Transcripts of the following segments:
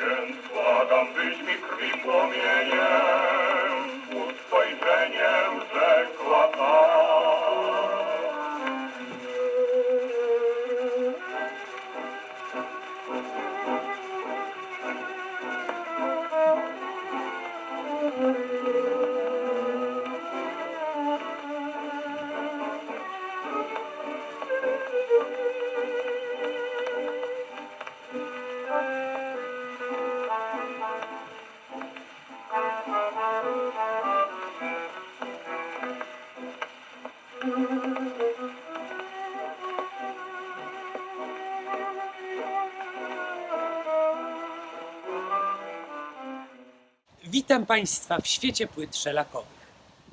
Więc błagam, byś mi krwi płomieniem, Witam Państwa w świecie płyt szelakowych.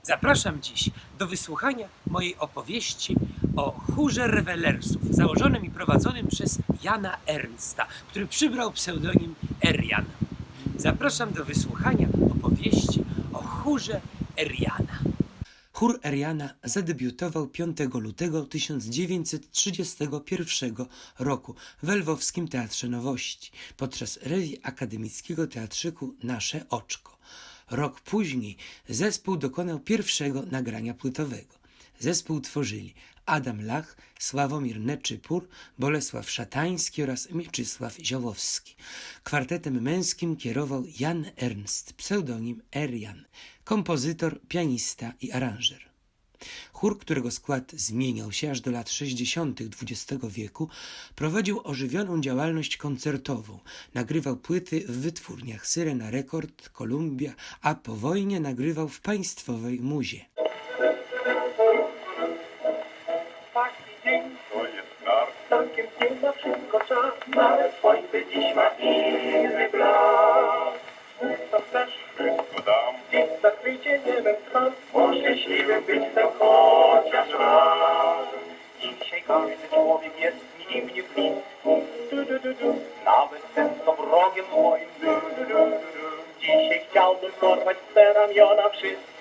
Zapraszam dziś do wysłuchania mojej opowieści o chórze rewelersów założonym i prowadzonym przez Jana Ernsta, który przybrał pseudonim Erian. Zapraszam do wysłuchania opowieści o chórze Eriana. Chór Eriana zadebiutował 5 lutego 1931 roku w Lwowskim Teatrze Nowości podczas rewii akademickiego teatrzyku Nasze Oczko. Rok później zespół dokonał pierwszego nagrania płytowego. Zespół tworzyli Adam Lach, Sławomir Neczypur, Bolesław Szatański oraz Mieczysław Ziołowski. Kwartetem męskim kierował Jan Ernst, pseudonim Erian, kompozytor, pianista i aranżer. Chór, którego skład zmieniał się aż do lat 60. XX wieku, prowadził ożywioną działalność koncertową. Nagrywał płyty w wytwórniach Syrena Rekord, Columbia, a po wojnie nagrywał w państwowej muzie. Nawet słońce dziś ma inny blask. Co chcesz, wszystko dam. Dziś zakrycie niebem trwam. Bo szczęśliwym być chcę chociaż raz. Dzisiaj każdy człowiek jest mi dziwnie bliski. Du, du, du, du. Nawet ten, co wrogiem moim był. Dzisiaj chciałbym porwać te ramiona wszystkich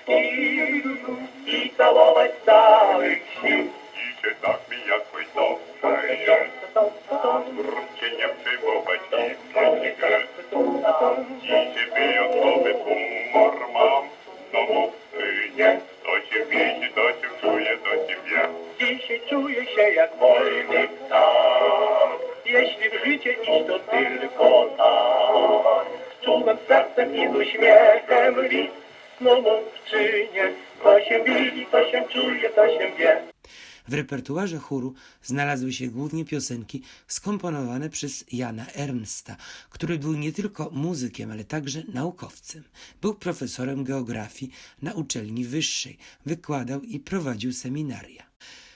Jeśli w życie iść, to tylko tak. Z czułym sercem i z uśmiechem list. No mów czy nie, to się widzi, to się czuje, to się wie. W repertuarze chóru znalazły się głównie piosenki skomponowane przez Jana Ernsta, który był nie tylko muzykiem, ale także naukowcem. Był profesorem geografii na uczelni wyższej, wykładał i prowadził seminaria.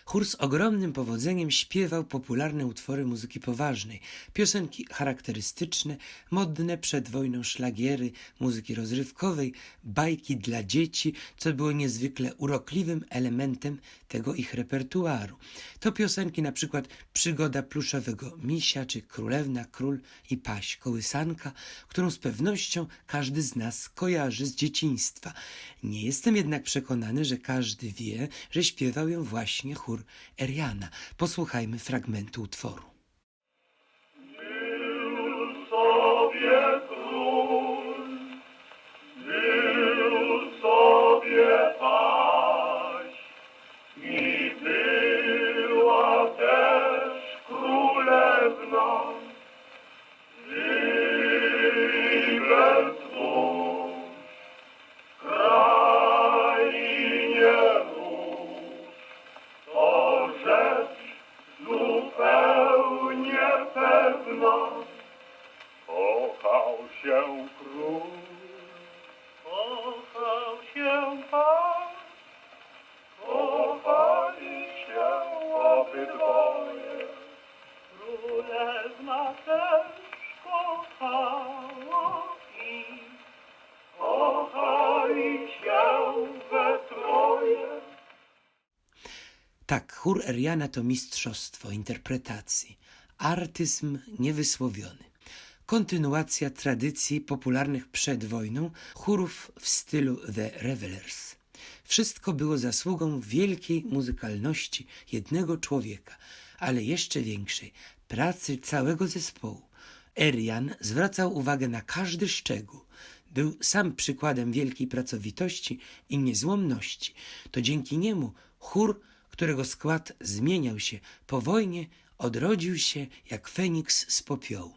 Chór z ogromnym powodzeniem śpiewał popularne utwory muzyki poważnej, piosenki charakterystyczne, modne przed wojną szlagiery, muzyki rozrywkowej, bajki dla dzieci, co było niezwykle urokliwym elementem tego ich repertuaru. To piosenki na przykład Przygoda pluszowego misia, czy Królewna, Król i Paś, kołysanka, którą z pewnością każdy z nas kojarzy z dzieciństwa. Nie jestem jednak przekonany, że każdy wie, że śpiewał ją właśnie chór Eriana. Posłuchajmy fragmentu utworu. Tak, chór Eriana to mistrzostwo interpretacji, artyzm niewysłowiony. kontynuacja tradycji popularnych przed wojną chórów w stylu The Revelers. Wszystko było zasługą wielkiej muzykalności jednego człowieka, ale jeszcze większej pracy całego zespołu. Erian zwracał uwagę na każdy szczegół. Był sam przykładem wielkiej pracowitości i niezłomności. To dzięki niemu chór, którego skład zmieniał się po wojnie, odrodził się jak Feniks z popiołu.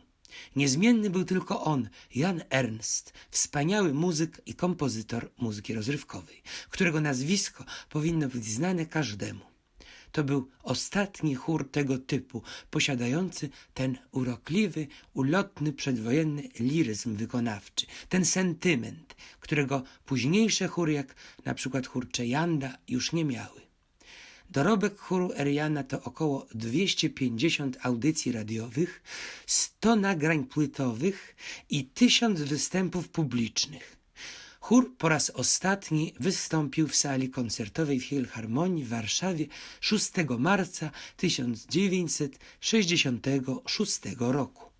Niezmienny był tylko on, Jan Ernst, wspaniały muzyk i kompozytor muzyki rozrywkowej, którego nazwisko powinno być znane każdemu. To był ostatni chór tego typu, posiadający ten urokliwy, ulotny, przedwojenny liryzm wykonawczy, ten sentyment, którego późniejsze chóry, jak na przykład chór Czejanda, już nie miały. Dorobek chóru Eriana to około 250 audycji radiowych, 100 nagrań płytowych i 1000 występów publicznych. Chór po raz ostatni wystąpił w sali koncertowej w Filharmonii w Warszawie 6 marca 1966 roku.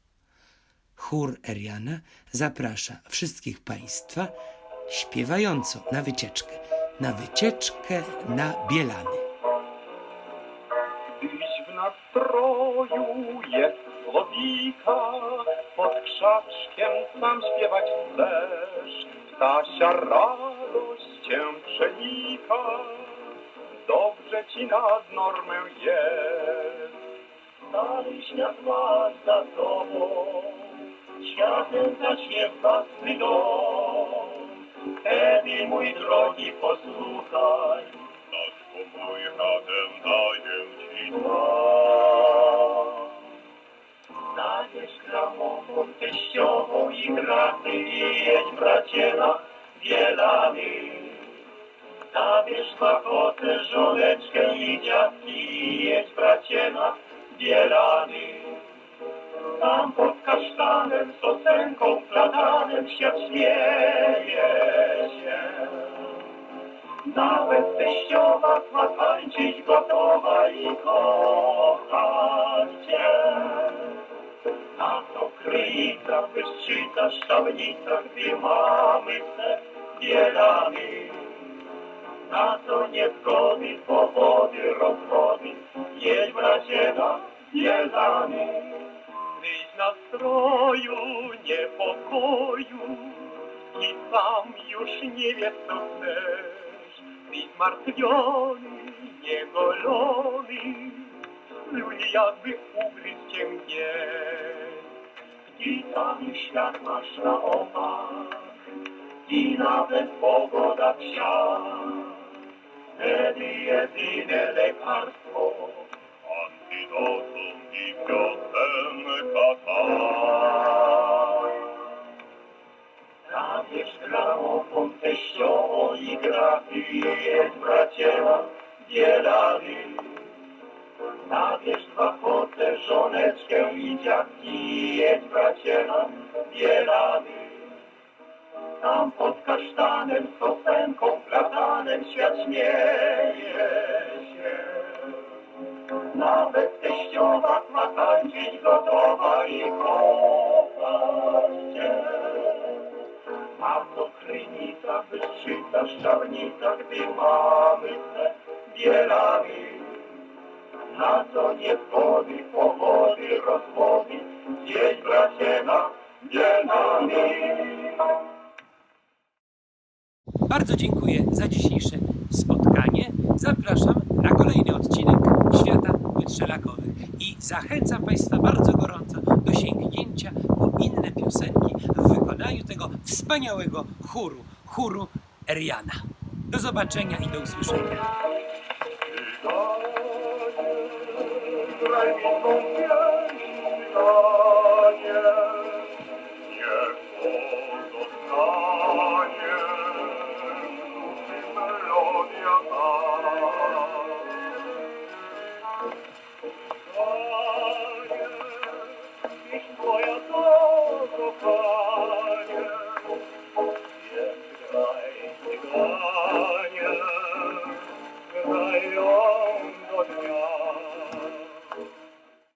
Chór Eriana zaprasza wszystkich Państwa śpiewająco na wycieczkę, na wycieczkę na Bielany. Nastroju jest słowika, pod krzaczkiem sam śpiewać chcesz. Ptasia radość cię przenika, dobrze ci nad normę jest. Cały świat masz za sobą, światem zacznie własny dom. Wtedy, mój drogi, posłuchaj, gramofon teściową i graty i jedź bracie na Bielany. Zabierz fakotę, żoneczkę i dziadki i jedź bracie na Bielany. Tam pod kasztanem, sosenką, platanem świat śmieje się. Nawet teściowa ma tańczyć gotowa i kochać wyszczyta, szczawnica, gdy mamy te bielany. Na to niezgody, powody, rozwody, jedź bracie na bielany. Gdyś na stroju niepokoju i sam już nie wiesz co chcesz. Gdyś zmartwiony, niegolony, ludzie jakby ugryzł cię gdzieś. I cały świat masz na opak i nawet pogoda psia. Wtedy jedyne lekarstwo antidotum i piosenka. Zabierz gramofon teściową i graty i jedź bracie na bielany. Zabierz żoneczkę i dziadki jedź bracie na bielany. Tam pod kasztanem, sosenką, platanem świat śmieje się. Nawet teściowa ma tańczyć gotowa i kochać cię. A to krynica, wyszczyta, szczawnica, gdy mamy bielany. Na co niezgody, powody, rozwody, gdzieś bracie na bielany. Bardzo dziękuję za dzisiejsze spotkanie. Zapraszam na kolejny odcinek Świata Płyt Szelakowych i zachęcam Państwa bardzo gorąco do sięgnięcia po inne piosenki w wykonaniu tego wspaniałego chóru, chóru Eriana. Do zobaczenia i do usłyszenia. traemos.